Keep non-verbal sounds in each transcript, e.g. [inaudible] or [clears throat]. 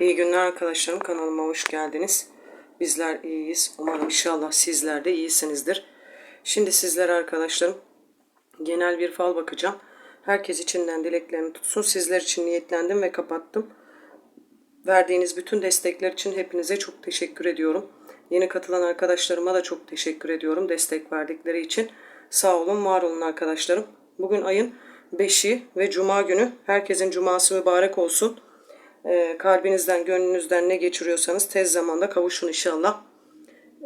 İyi günler arkadaşlarım. Kanalıma hoş geldiniz. Bizler iyiyiz. Umarım inşallah sizler de iyisinizdir. Şimdi sizlere arkadaşlarım genel bir fal bakacağım. Herkes içinden dileklerini tutsun. Sizler için niyetlendim ve kapattım. Verdiğiniz bütün destekler için hepinize çok teşekkür ediyorum. Yeni katılan arkadaşlarıma da çok teşekkür ediyorum destek verdikleri için. Sağ olun, var olun arkadaşlarım. Bugün ayın 5'i ve cuma günü. Herkesin cuması mübarek olsun. Ee, kalbinizden, gönlünüzden ne geçiriyorsanız tez zamanda kavuşun inşallah.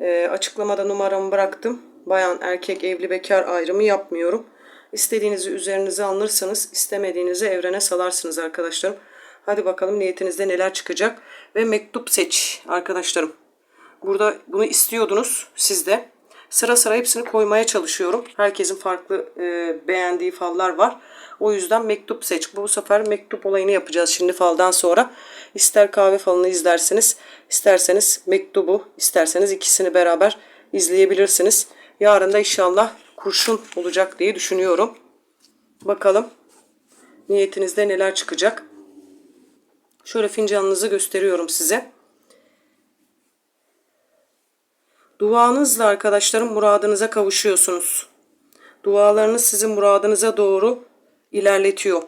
Ee, açıklamada numaramı bıraktım. Bayan, erkek, evli, bekar ayrımı yapmıyorum. İstediğinizi üzerinize alırsanız, istemediğinizi evrene salarsınız arkadaşlarım. Hadi bakalım niyetinizde neler çıkacak. Ve mektup seç arkadaşlarım. Burada bunu istiyordunuz siz de. Sıra sıra hepsini koymaya çalışıyorum. Herkesin farklı e, beğendiği fallar var. O yüzden mektup seç. Bu sefer mektup olayını yapacağız şimdi faldan sonra. İster kahve falını izlersiniz, isterseniz mektubu, isterseniz ikisini beraber izleyebilirsiniz. Yarın da inşallah kurşun olacak diye düşünüyorum. Bakalım niyetinizde neler çıkacak. Şöyle fincanınızı gösteriyorum size. Duanızla arkadaşlarım muradınıza kavuşuyorsunuz. Dualarınız sizin muradınıza doğru ilerletiyor.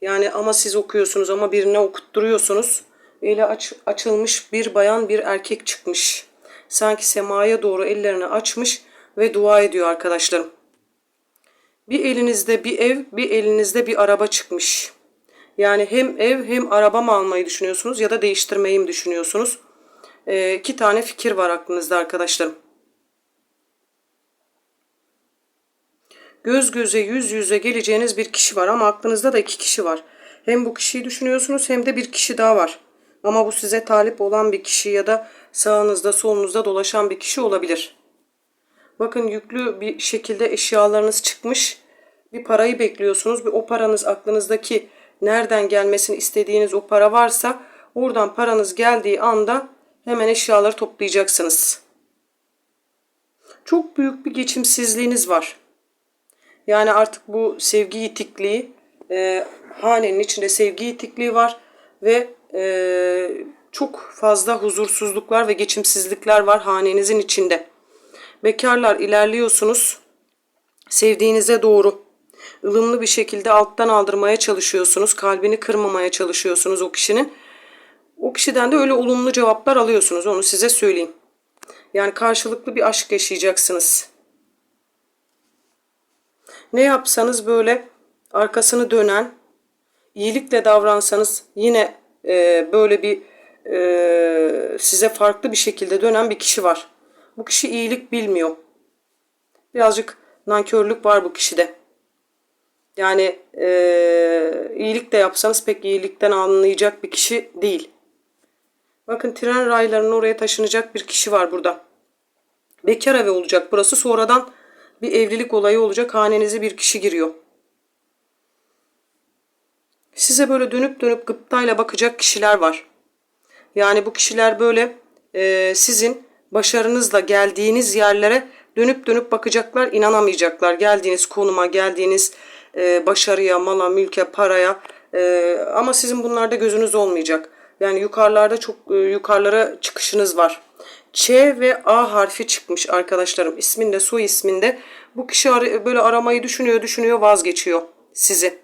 Yani ama siz okuyorsunuz ama birine okutturuyorsunuz. Eli aç, açılmış bir bayan bir erkek çıkmış. Sanki semaya doğru ellerini açmış ve dua ediyor arkadaşlarım. Bir elinizde bir ev, bir elinizde bir araba çıkmış. Yani hem ev hem araba mı almayı düşünüyorsunuz ya da değiştirmeyi mi düşünüyorsunuz? Ee, iki tane fikir var aklınızda arkadaşlarım. Göz göze yüz yüze geleceğiniz bir kişi var ama aklınızda da iki kişi var. Hem bu kişiyi düşünüyorsunuz hem de bir kişi daha var. Ama bu size talip olan bir kişi ya da sağınızda solunuzda dolaşan bir kişi olabilir. Bakın yüklü bir şekilde eşyalarınız çıkmış. Bir parayı bekliyorsunuz. Bir o paranız aklınızdaki nereden gelmesini istediğiniz o para varsa oradan paranız geldiği anda hemen eşyaları toplayacaksınız. Çok büyük bir geçimsizliğiniz var. Yani artık bu sevgi yitikliği, e, hanenin içinde sevgi yitikliği var ve e, çok fazla huzursuzluklar ve geçimsizlikler var hanenizin içinde. Bekarlar ilerliyorsunuz, sevdiğinize doğru ılımlı bir şekilde alttan aldırmaya çalışıyorsunuz, kalbini kırmamaya çalışıyorsunuz o kişinin. O kişiden de öyle olumlu cevaplar alıyorsunuz, onu size söyleyeyim. Yani karşılıklı bir aşk yaşayacaksınız. Ne yapsanız böyle arkasını dönen, iyilikle davransanız yine e, böyle bir e, size farklı bir şekilde dönen bir kişi var. Bu kişi iyilik bilmiyor. Birazcık nankörlük var bu kişide. Yani e, iyilik de yapsanız pek iyilikten anlayacak bir kişi değil. Bakın tren raylarının oraya taşınacak bir kişi var burada. Bekar evi olacak burası. Sonradan bir evlilik olayı olacak. Hanenize bir kişi giriyor. Size böyle dönüp dönüp gıptayla bakacak kişiler var. Yani bu kişiler böyle e, sizin başarınızla geldiğiniz yerlere dönüp dönüp bakacaklar, inanamayacaklar. Geldiğiniz konuma, geldiğiniz e, başarıya, mala, mülke, paraya e, ama sizin bunlarda gözünüz olmayacak. Yani yukarılarda çok e, yukarılara çıkışınız var. Ç ve A harfi çıkmış arkadaşlarım. İsminde, soy isminde. Bu kişi böyle aramayı düşünüyor, düşünüyor, vazgeçiyor sizi.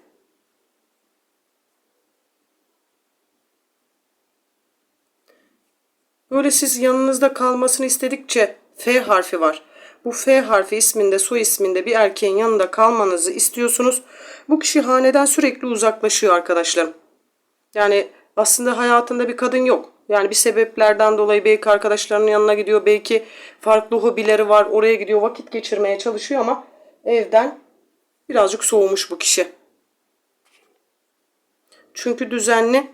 Böyle siz yanınızda kalmasını istedikçe F harfi var. Bu F harfi isminde, soy isminde bir erkeğin yanında kalmanızı istiyorsunuz. Bu kişi haneden sürekli uzaklaşıyor arkadaşlarım. Yani aslında hayatında bir kadın yok. Yani bir sebeplerden dolayı belki arkadaşlarının yanına gidiyor, belki farklı hobileri var, oraya gidiyor, vakit geçirmeye çalışıyor ama evden birazcık soğumuş bu kişi. Çünkü düzenli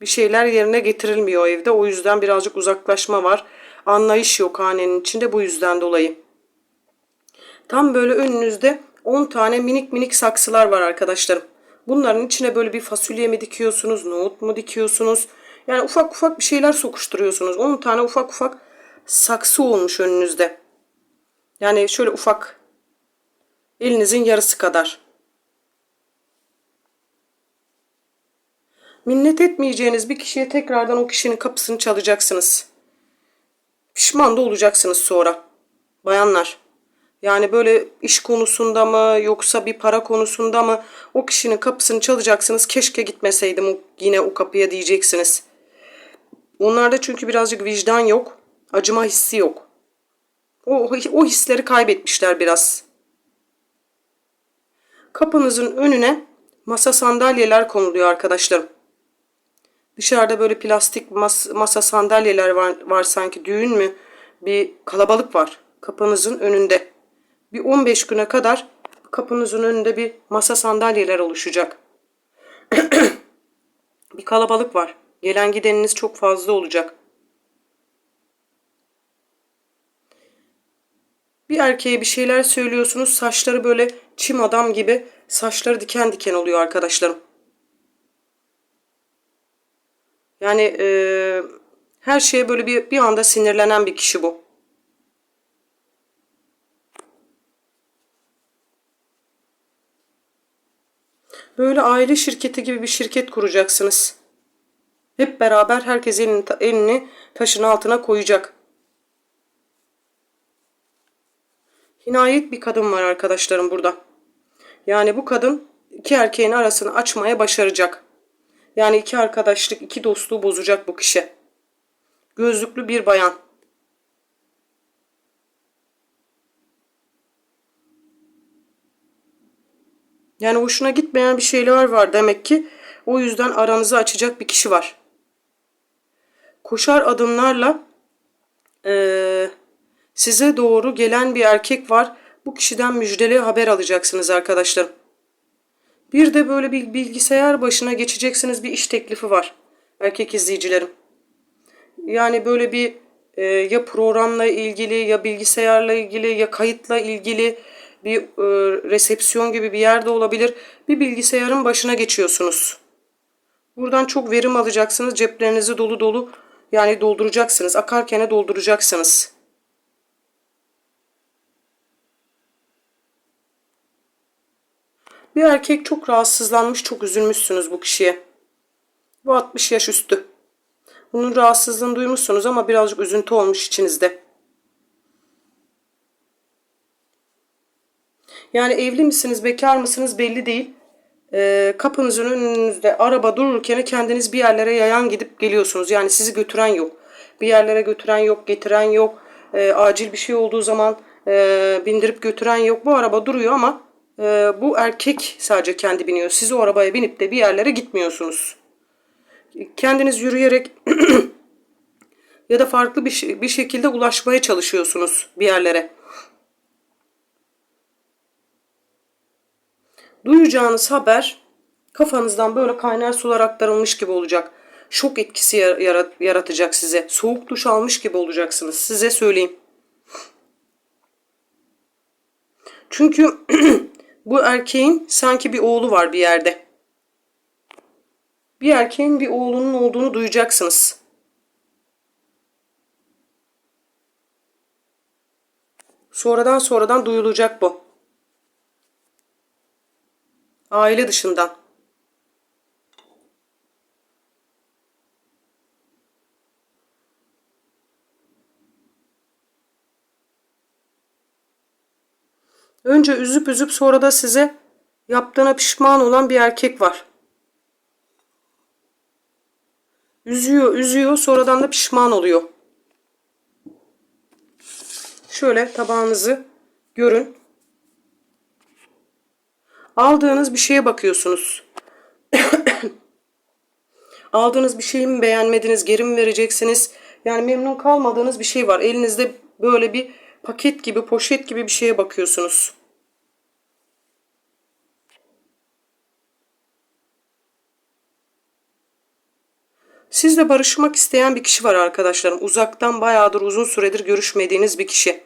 bir şeyler yerine getirilmiyor evde. O yüzden birazcık uzaklaşma var. Anlayış yok hanenin içinde bu yüzden dolayı. Tam böyle önünüzde 10 tane minik minik saksılar var arkadaşlarım. Bunların içine böyle bir fasulye mi dikiyorsunuz, nohut mu dikiyorsunuz? Yani ufak ufak bir şeyler sokuşturuyorsunuz. 10 tane ufak ufak saksı olmuş önünüzde. Yani şöyle ufak elinizin yarısı kadar. Minnet etmeyeceğiniz bir kişiye tekrardan o kişinin kapısını çalacaksınız. Pişman da olacaksınız sonra. Bayanlar. Yani böyle iş konusunda mı yoksa bir para konusunda mı o kişinin kapısını çalacaksınız. Keşke gitmeseydim yine o kapıya diyeceksiniz. Onlarda çünkü birazcık vicdan yok. Acıma hissi yok. O, o hisleri kaybetmişler biraz. Kapınızın önüne masa sandalyeler konuluyor arkadaşlarım. Dışarıda böyle plastik mas masa sandalyeler var, var sanki düğün mü bir kalabalık var kapınızın önünde. Bir 15 güne kadar kapınızın önünde bir masa sandalyeler oluşacak. [clears throat] bir kalabalık var. Gelen gideniniz çok fazla olacak. Bir erkeğe bir şeyler söylüyorsunuz. Saçları böyle çim adam gibi saçları diken diken oluyor arkadaşlarım. Yani e, her şeye böyle bir, bir anda sinirlenen bir kişi bu. Böyle aile şirketi gibi bir şirket kuracaksınız. Hep beraber herkes elini, elini taşın altına koyacak. Hinayet bir kadın var arkadaşlarım burada. Yani bu kadın iki erkeğin arasını açmaya başaracak. Yani iki arkadaşlık, iki dostluğu bozacak bu kişi. Gözlüklü bir bayan. Yani hoşuna gitmeyen bir şeyler var demek ki. O yüzden aranızı açacak bir kişi var. Koşar adımlarla ee, size doğru gelen bir erkek var. Bu kişiden müjdeli haber alacaksınız arkadaşlarım. Bir de böyle bir bilgisayar başına geçeceksiniz bir iş teklifi var. Erkek izleyicilerim. Yani böyle bir e, ya programla ilgili ya bilgisayarla ilgili ya kayıtla ilgili bir e, resepsiyon gibi bir yerde olabilir. Bir bilgisayarın başına geçiyorsunuz. Buradan çok verim alacaksınız. Ceplerinizi dolu dolu yani dolduracaksınız. Akarkene dolduracaksınız. Bir erkek çok rahatsızlanmış, çok üzülmüşsünüz bu kişiye. Bu 60 yaş üstü. Bunun rahatsızlığını duymuşsunuz ama birazcık üzüntü olmuş içinizde. Yani evli misiniz, bekar mısınız belli değil. Ee, kapınızın önünüzde araba dururken kendiniz bir yerlere yayan gidip geliyorsunuz. Yani sizi götüren yok. Bir yerlere götüren yok, getiren yok. Ee, acil bir şey olduğu zaman e, bindirip götüren yok. Bu araba duruyor ama e, bu erkek sadece kendi biniyor. Siz o arabaya binip de bir yerlere gitmiyorsunuz. Kendiniz yürüyerek [clears throat] ya da farklı bir, bir şekilde ulaşmaya çalışıyorsunuz bir yerlere. Duyacağınız haber kafanızdan böyle kaynar sular aktarılmış gibi olacak. Şok etkisi yarat yaratacak size. Soğuk duş almış gibi olacaksınız. Size söyleyeyim. Çünkü [clears throat] bu erkeğin sanki bir oğlu var bir yerde. Bir erkeğin bir oğlunun olduğunu duyacaksınız. Sonradan sonradan duyulacak bu. Aile dışından. Önce üzüp üzüp sonra da size yaptığına pişman olan bir erkek var. Üzüyor, üzüyor, sonradan da pişman oluyor. Şöyle tabağınızı görün. Aldığınız bir şeye bakıyorsunuz. [coughs] Aldığınız bir şeyi mi beğenmediniz, geri mi vereceksiniz? Yani memnun kalmadığınız bir şey var. Elinizde böyle bir paket gibi, poşet gibi bir şeye bakıyorsunuz. Sizle barışmak isteyen bir kişi var arkadaşlarım. Uzaktan bayağıdır uzun süredir görüşmediğiniz bir kişi.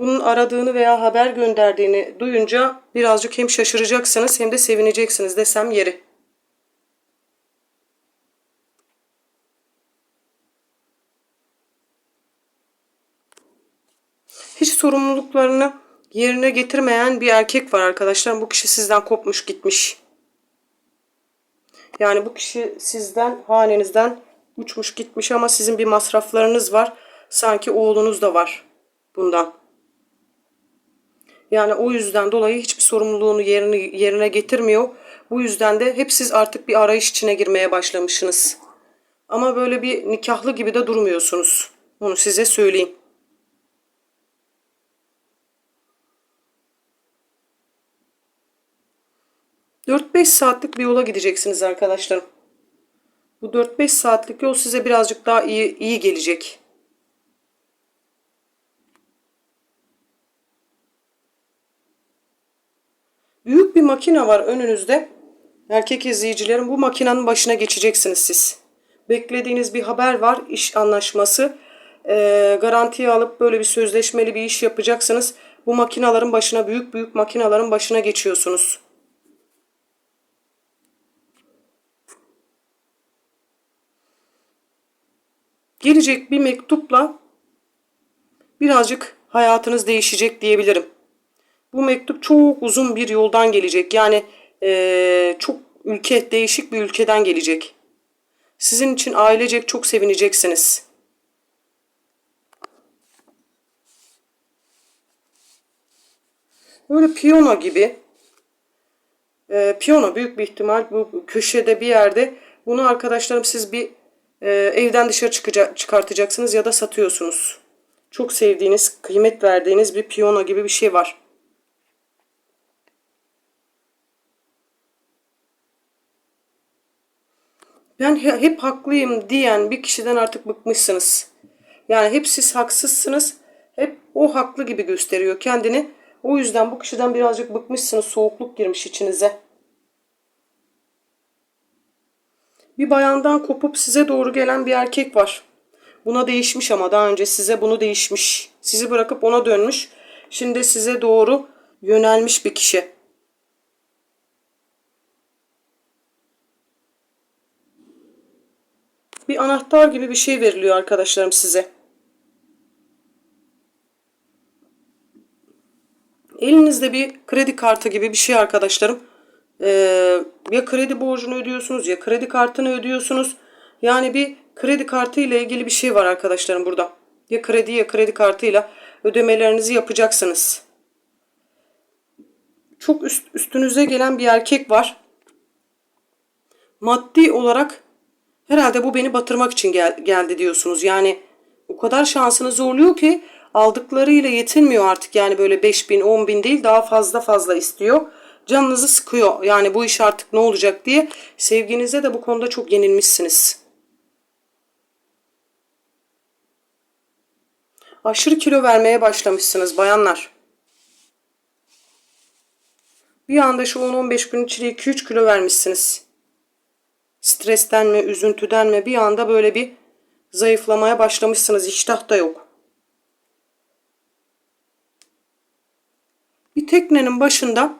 Bunun aradığını veya haber gönderdiğini duyunca birazcık hem şaşıracaksınız hem de sevineceksiniz desem yeri. Hiç sorumluluklarını yerine getirmeyen bir erkek var arkadaşlar. Bu kişi sizden kopmuş gitmiş. Yani bu kişi sizden, hanenizden uçmuş gitmiş ama sizin bir masraflarınız var. Sanki oğlunuz da var bundan. Yani o yüzden dolayı hiçbir sorumluluğunu yerine, yerine getirmiyor. Bu yüzden de hep siz artık bir arayış içine girmeye başlamışsınız. Ama böyle bir nikahlı gibi de durmuyorsunuz. Onu size söyleyeyim. ...4-5 saatlik bir yola gideceksiniz arkadaşlarım. Bu 4-5 saatlik yol size birazcık daha iyi, iyi gelecek. Büyük bir makine var önünüzde. Erkek izleyicilerim bu makinenin başına geçeceksiniz siz. Beklediğiniz bir haber var, iş anlaşması. Ee, garantiye alıp böyle bir sözleşmeli bir iş yapacaksınız. Bu makinaların başına, büyük büyük makinaların başına geçiyorsunuz. Gelecek bir mektupla birazcık hayatınız değişecek diyebilirim. Bu mektup çok uzun bir yoldan gelecek. Yani eee, çok ülke, değişik bir ülkeden gelecek. Sizin için ailecek çok sevineceksiniz. Böyle piyano gibi. Eee, piyano büyük bir ihtimal bu köşede bir yerde. Bunu arkadaşlarım siz bir eee, evden dışarı çıkacak, çıkartacaksınız ya da satıyorsunuz. Çok sevdiğiniz, kıymet verdiğiniz bir piyano gibi bir şey var. Ben he- hep haklıyım diyen bir kişiden artık bıkmışsınız. Yani hep siz haksızsınız. Hep o haklı gibi gösteriyor kendini. O yüzden bu kişiden birazcık bıkmışsınız. Soğukluk girmiş içinize. Bir bayandan kopup size doğru gelen bir erkek var. Buna değişmiş ama daha önce size bunu değişmiş. Sizi bırakıp ona dönmüş. Şimdi size doğru yönelmiş bir kişi. Bir anahtar gibi bir şey veriliyor arkadaşlarım size. Elinizde bir kredi kartı gibi bir şey arkadaşlarım. Ee, ya kredi borcunu ödüyorsunuz ya kredi kartını ödüyorsunuz. Yani bir kredi kartı ile ilgili bir şey var arkadaşlarım burada. Ya kredi ya kredi kartıyla ödemelerinizi yapacaksınız. Çok üst, üstünüze gelen bir erkek var. Maddi olarak herhalde bu beni batırmak için gel- geldi diyorsunuz. Yani o kadar şansını zorluyor ki aldıklarıyla yetinmiyor artık. Yani böyle 5 bin 10 bin değil daha fazla fazla istiyor. Canınızı sıkıyor. Yani bu iş artık ne olacak diye sevginize de bu konuda çok yenilmişsiniz. Aşırı kilo vermeye başlamışsınız bayanlar. Bir anda şu 10-15 gün içinde 2-3 kilo vermişsiniz. Stresten mi, üzüntüden mi bir anda böyle bir zayıflamaya başlamışsınız. İştah da yok. Bir teknenin başında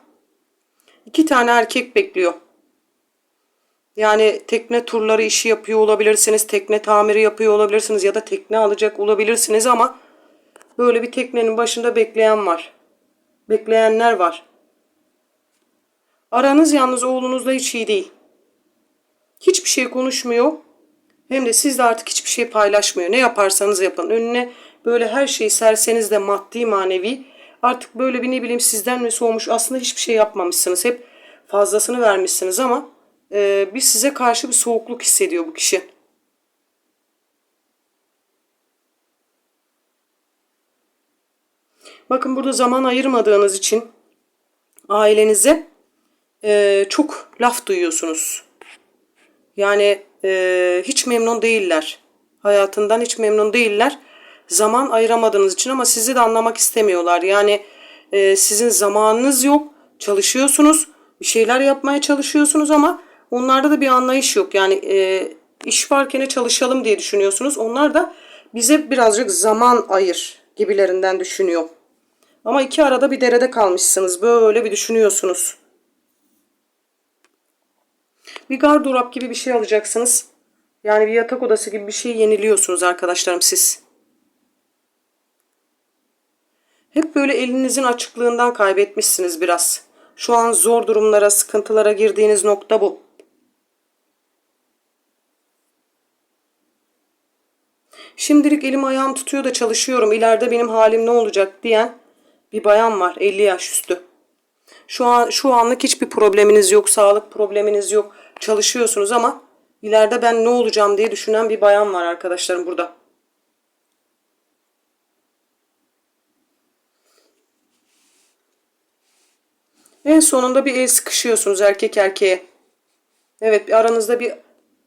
iki tane erkek bekliyor. Yani tekne turları işi yapıyor olabilirsiniz, tekne tamiri yapıyor olabilirsiniz ya da tekne alacak olabilirsiniz ama böyle bir teknenin başında bekleyen var. Bekleyenler var. Aranız yalnız oğlunuzla hiç iyi değil. Hiçbir şey konuşmuyor. Hem de sizle artık hiçbir şey paylaşmıyor. Ne yaparsanız yapın. Önüne böyle her şeyi serseniz de maddi manevi artık böyle bir ne bileyim sizden mi soğumuş aslında hiçbir şey yapmamışsınız. Hep fazlasını vermişsiniz ama e, bir size karşı bir soğukluk hissediyor bu kişi. Bakın burada zaman ayırmadığınız için ailenize e, çok laf duyuyorsunuz. Yani e, hiç memnun değiller. Hayatından hiç memnun değiller. Zaman ayıramadığınız için ama sizi de anlamak istemiyorlar. Yani e, sizin zamanınız yok. Çalışıyorsunuz. Bir şeyler yapmaya çalışıyorsunuz ama onlarda da bir anlayış yok. Yani e, iş varken çalışalım diye düşünüyorsunuz. Onlar da bize birazcık zaman ayır gibilerinden düşünüyor. Ama iki arada bir derede kalmışsınız. Böyle bir düşünüyorsunuz. Bir gardırop gibi bir şey alacaksınız. Yani bir yatak odası gibi bir şey yeniliyorsunuz arkadaşlarım siz. Hep böyle elinizin açıklığından kaybetmişsiniz biraz. Şu an zor durumlara, sıkıntılara girdiğiniz nokta bu. Şimdilik elim ayağım tutuyor da çalışıyorum. İleride benim halim ne olacak diyen bir bayan var 50 yaş üstü. Şu an şu anlık hiçbir probleminiz yok, sağlık probleminiz yok. Çalışıyorsunuz ama ileride ben ne olacağım diye düşünen bir bayan var arkadaşlarım burada. En sonunda bir el sıkışıyorsunuz erkek erkeğe. Evet aranızda bir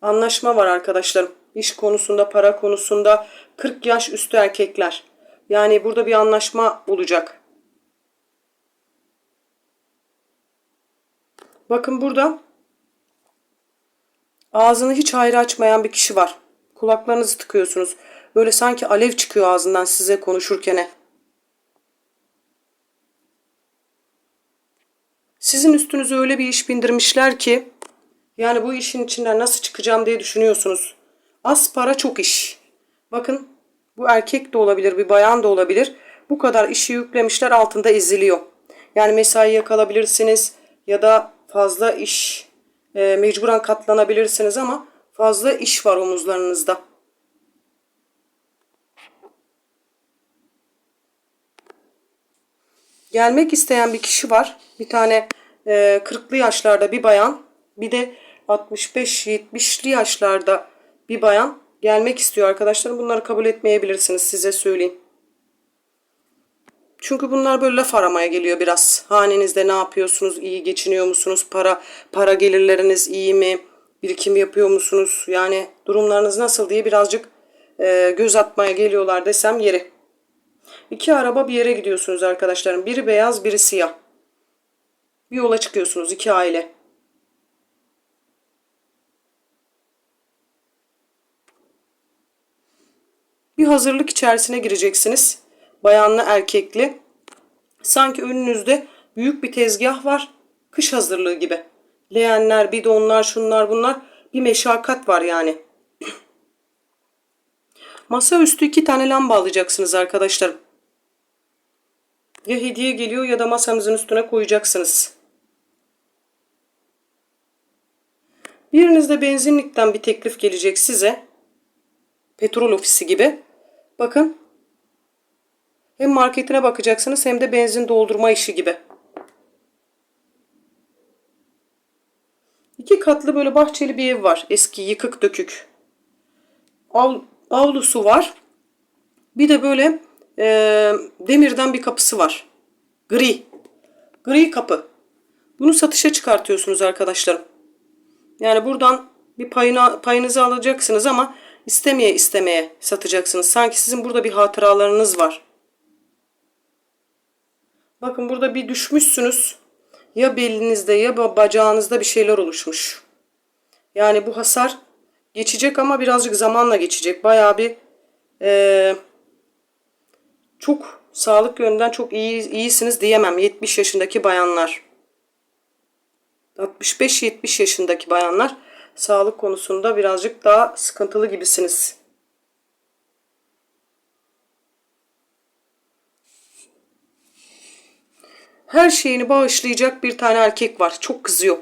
anlaşma var arkadaşlarım. İş konusunda, para konusunda 40 yaş üstü erkekler. Yani burada bir anlaşma olacak. Bakın burada ağzını hiç hayra açmayan bir kişi var. Kulaklarınızı tıkıyorsunuz. Böyle sanki alev çıkıyor ağzından size konuşurken. Sizin üstünüze öyle bir iş bindirmişler ki yani bu işin içinden nasıl çıkacağım diye düşünüyorsunuz. Az para çok iş. Bakın bu erkek de olabilir bir bayan da olabilir. Bu kadar işi yüklemişler altında eziliyor. Yani mesaiye kalabilirsiniz ya da fazla iş e, mecburen katlanabilirsiniz ama fazla iş var omuzlarınızda. Gelmek isteyen bir kişi var. Bir tane e, 40'lı yaşlarda bir bayan, bir de 65-70'li yaşlarda bir bayan gelmek istiyor arkadaşlar. Bunları kabul etmeyebilirsiniz size söyleyeyim. Çünkü bunlar böyle laf aramaya geliyor biraz. Hanenizde ne yapıyorsunuz? İyi geçiniyor musunuz? Para para gelirleriniz iyi mi? Birikim yapıyor musunuz? Yani durumlarınız nasıl diye birazcık e, göz atmaya geliyorlar desem yeri. İki araba bir yere gidiyorsunuz arkadaşlarım. Biri beyaz, biri siyah. Bir yola çıkıyorsunuz iki aile. Bir hazırlık içerisine gireceksiniz. Bayanlı erkekli. Sanki önünüzde büyük bir tezgah var. Kış hazırlığı gibi. Leğenler, bidonlar, şunlar bunlar. Bir meşakkat var yani. [clears throat] Masa üstü iki tane lamba alacaksınız arkadaşlarım. Ya hediye geliyor ya da masanızın üstüne koyacaksınız. Birinizde benzinlikten bir teklif gelecek size. Petrol ofisi gibi. Bakın. Hem marketine bakacaksınız hem de benzin doldurma işi gibi. İki katlı böyle bahçeli bir ev var. Eski yıkık dökük. Av, avlusu var. Bir de böyle e, demirden bir kapısı var. Gri. Gri kapı. Bunu satışa çıkartıyorsunuz arkadaşlarım. Yani buradan bir payına, payınızı alacaksınız ama istemeye istemeye satacaksınız. Sanki sizin burada bir hatıralarınız var. Bakın burada bir düşmüşsünüz. Ya belinizde ya bacağınızda bir şeyler oluşmuş. Yani bu hasar geçecek ama birazcık zamanla geçecek. Bayağı bir e, çok sağlık yönünden çok iyi, iyisiniz diyemem. 70 yaşındaki bayanlar. 65-70 yaşındaki bayanlar sağlık konusunda birazcık daha sıkıntılı gibisiniz. Her şeyini bağışlayacak bir tane erkek var. Çok kızıyor.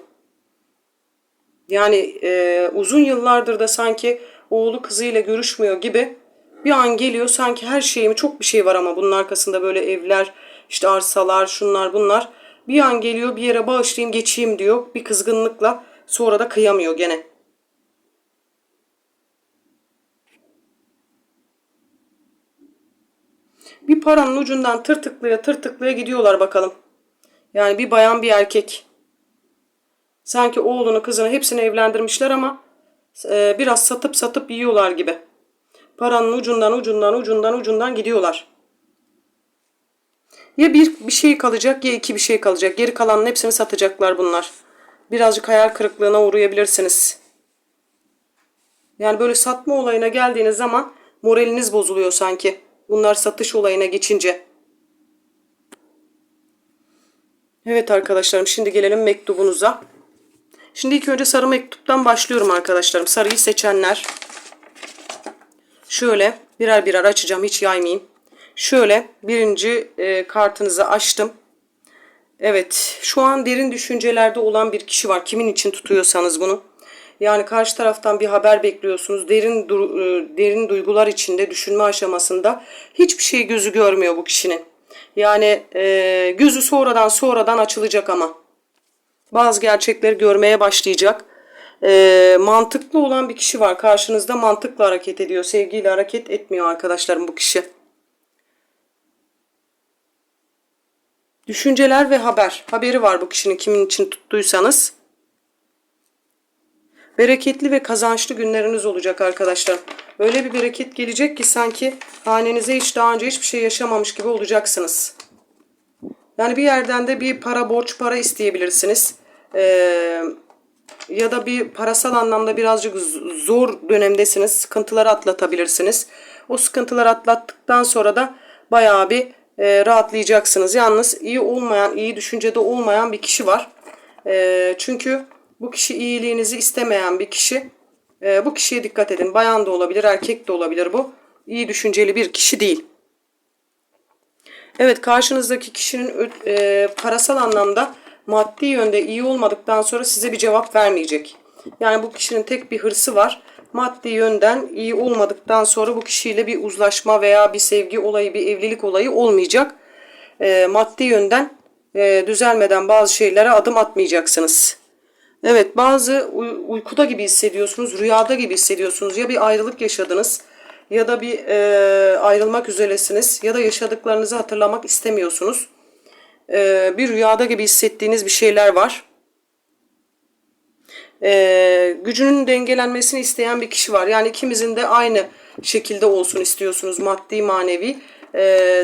Yani e, uzun yıllardır da sanki oğlu kızıyla görüşmüyor gibi bir an geliyor sanki her şeyimi çok bir şey var ama bunun arkasında böyle evler işte arsalar şunlar bunlar bir an geliyor bir yere bağışlayayım geçeyim diyor bir kızgınlıkla sonra da kıyamıyor gene. Bir paranın ucundan tırtıklaya tırtıklaya gidiyorlar bakalım. Yani bir bayan bir erkek. Sanki oğlunu kızını hepsini evlendirmişler ama e, biraz satıp satıp yiyorlar gibi. Paranın ucundan ucundan ucundan ucundan gidiyorlar. Ya bir, bir şey kalacak ya iki bir şey kalacak. Geri kalanın hepsini satacaklar bunlar. Birazcık hayal kırıklığına uğrayabilirsiniz. Yani böyle satma olayına geldiğiniz zaman moraliniz bozuluyor sanki. Bunlar satış olayına geçince. Evet arkadaşlarım şimdi gelelim mektubunuza. Şimdi ilk önce sarı mektuptan başlıyorum arkadaşlarım. Sarıyı seçenler. Şöyle birer birer açacağım hiç yaymayayım. Şöyle birinci e, kartınızı açtım. Evet şu an derin düşüncelerde olan bir kişi var. Kimin için tutuyorsanız bunu. Yani karşı taraftan bir haber bekliyorsunuz. Derin e, derin duygular içinde düşünme aşamasında hiçbir şey gözü görmüyor bu kişinin. Yani e, gözü sonradan sonradan açılacak ama bazı gerçekleri görmeye başlayacak. E, mantıklı olan bir kişi var karşınızda mantıkla hareket ediyor. Sevgiyle hareket etmiyor arkadaşlarım bu kişi. Düşünceler ve haber. Haberi var bu kişinin kimin için tuttuysanız. Bereketli ve kazançlı günleriniz olacak arkadaşlar. Öyle bir bereket gelecek ki sanki hanenize hiç daha önce hiçbir şey yaşamamış gibi olacaksınız. Yani bir yerden de bir para borç para isteyebilirsiniz. Ee, ya da bir parasal anlamda birazcık zor dönemdesiniz. Sıkıntıları atlatabilirsiniz. O sıkıntıları atlattıktan sonra da bayağı bir e, rahatlayacaksınız. Yalnız iyi olmayan, iyi düşüncede olmayan bir kişi var. E, çünkü bu kişi iyiliğinizi istemeyen bir kişi. E, bu kişiye dikkat edin. Bayan da olabilir, erkek de olabilir bu. İyi düşünceli bir kişi değil. Evet karşınızdaki kişinin e, parasal anlamda maddi yönde iyi olmadıktan sonra size bir cevap vermeyecek. Yani bu kişinin tek bir hırsı var. Maddi yönden iyi olmadıktan sonra bu kişiyle bir uzlaşma veya bir sevgi olayı, bir evlilik olayı olmayacak. E, maddi yönden e, düzelmeden bazı şeylere adım atmayacaksınız. Evet bazı uy- uykuda gibi hissediyorsunuz, rüyada gibi hissediyorsunuz. Ya bir ayrılık yaşadınız ya da bir e, ayrılmak üzeresiniz ya da yaşadıklarınızı hatırlamak istemiyorsunuz. E, bir rüyada gibi hissettiğiniz bir şeyler var. E, gücünün dengelenmesini isteyen bir kişi var. Yani ikimizin de aynı şekilde olsun istiyorsunuz maddi manevi. E,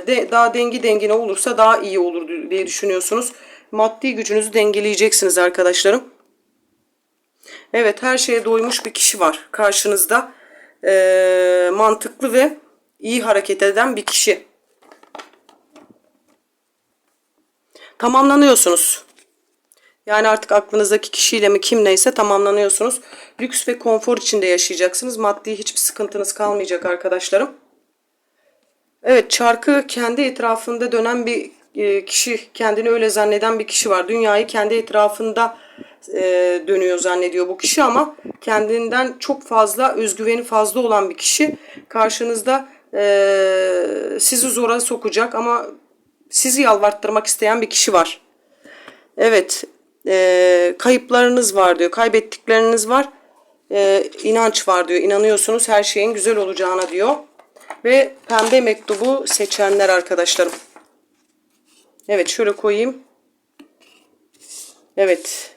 de, daha dengi dengine olursa daha iyi olur diye düşünüyorsunuz. Maddi gücünüzü dengeleyeceksiniz arkadaşlarım. Evet her şeye doymuş bir kişi var karşınızda. Ee, mantıklı ve iyi hareket eden bir kişi. Tamamlanıyorsunuz. Yani artık aklınızdaki kişiyle mi kim neyse tamamlanıyorsunuz. Lüks ve konfor içinde yaşayacaksınız. Maddi hiçbir sıkıntınız kalmayacak arkadaşlarım. Evet çarkı kendi etrafında dönen bir e, kişi, kendini öyle zanneden bir kişi var. Dünyayı kendi etrafında e, dönüyor zannediyor bu kişi ama kendinden çok fazla özgüveni fazla olan bir kişi karşınızda e, sizi zora sokacak ama sizi yalvarttırmak isteyen bir kişi var. Evet e, kayıplarınız var diyor kaybettikleriniz var e, inanç var diyor inanıyorsunuz her şeyin güzel olacağına diyor ve pembe mektubu seçenler arkadaşlarım. Evet şöyle koyayım. Evet.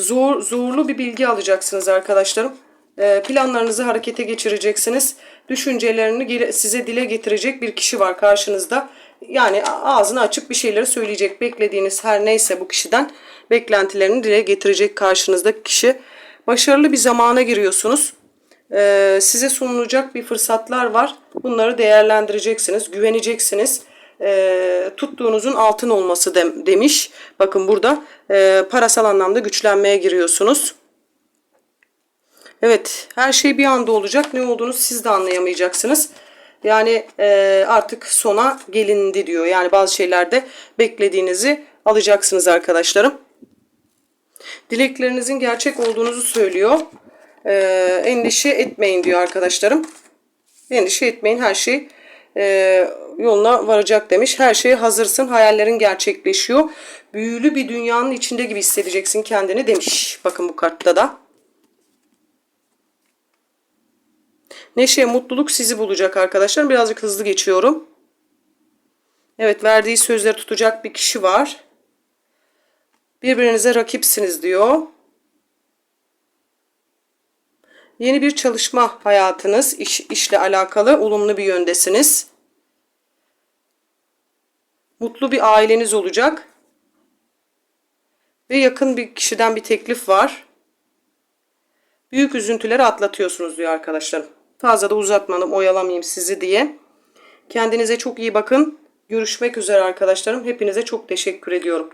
Zor, zorlu bir bilgi alacaksınız arkadaşlarım. Ee, planlarınızı harekete geçireceksiniz. Düşüncelerini size dile getirecek bir kişi var karşınızda. Yani ağzını açıp bir şeyleri söyleyecek. Beklediğiniz her neyse bu kişiden beklentilerini dile getirecek karşınızdaki kişi. Başarılı bir zamana giriyorsunuz. Ee, size sunulacak bir fırsatlar var. Bunları değerlendireceksiniz, güveneceksiniz. Ee, tuttuğunuzun altın olması dem- demiş. Bakın burada e, parasal anlamda güçlenmeye giriyorsunuz. Evet, her şey bir anda olacak. Ne olduğunu siz de anlayamayacaksınız. Yani e, artık sona gelindi diyor. Yani bazı şeylerde beklediğinizi alacaksınız arkadaşlarım. Dileklerinizin gerçek olduğunuzu söylüyor. E, endişe etmeyin diyor arkadaşlarım. Endişe etmeyin her şey e, yoluna varacak demiş. Her şeye hazırsın hayallerin gerçekleşiyor. Büyülü bir dünyanın içinde gibi hissedeceksin kendini demiş. Bakın bu kartta da. Neşe, mutluluk sizi bulacak arkadaşlar. Birazcık hızlı geçiyorum. Evet verdiği sözleri tutacak bir kişi var. Birbirinize rakipsiniz diyor. Yeni bir çalışma hayatınız, iş, işle alakalı olumlu bir yöndesiniz. Mutlu bir aileniz olacak. Ve yakın bir kişiden bir teklif var. Büyük üzüntüleri atlatıyorsunuz diyor arkadaşlarım. Fazla da uzatmadım, oyalamayayım sizi diye. Kendinize çok iyi bakın. Görüşmek üzere arkadaşlarım. Hepinize çok teşekkür ediyorum.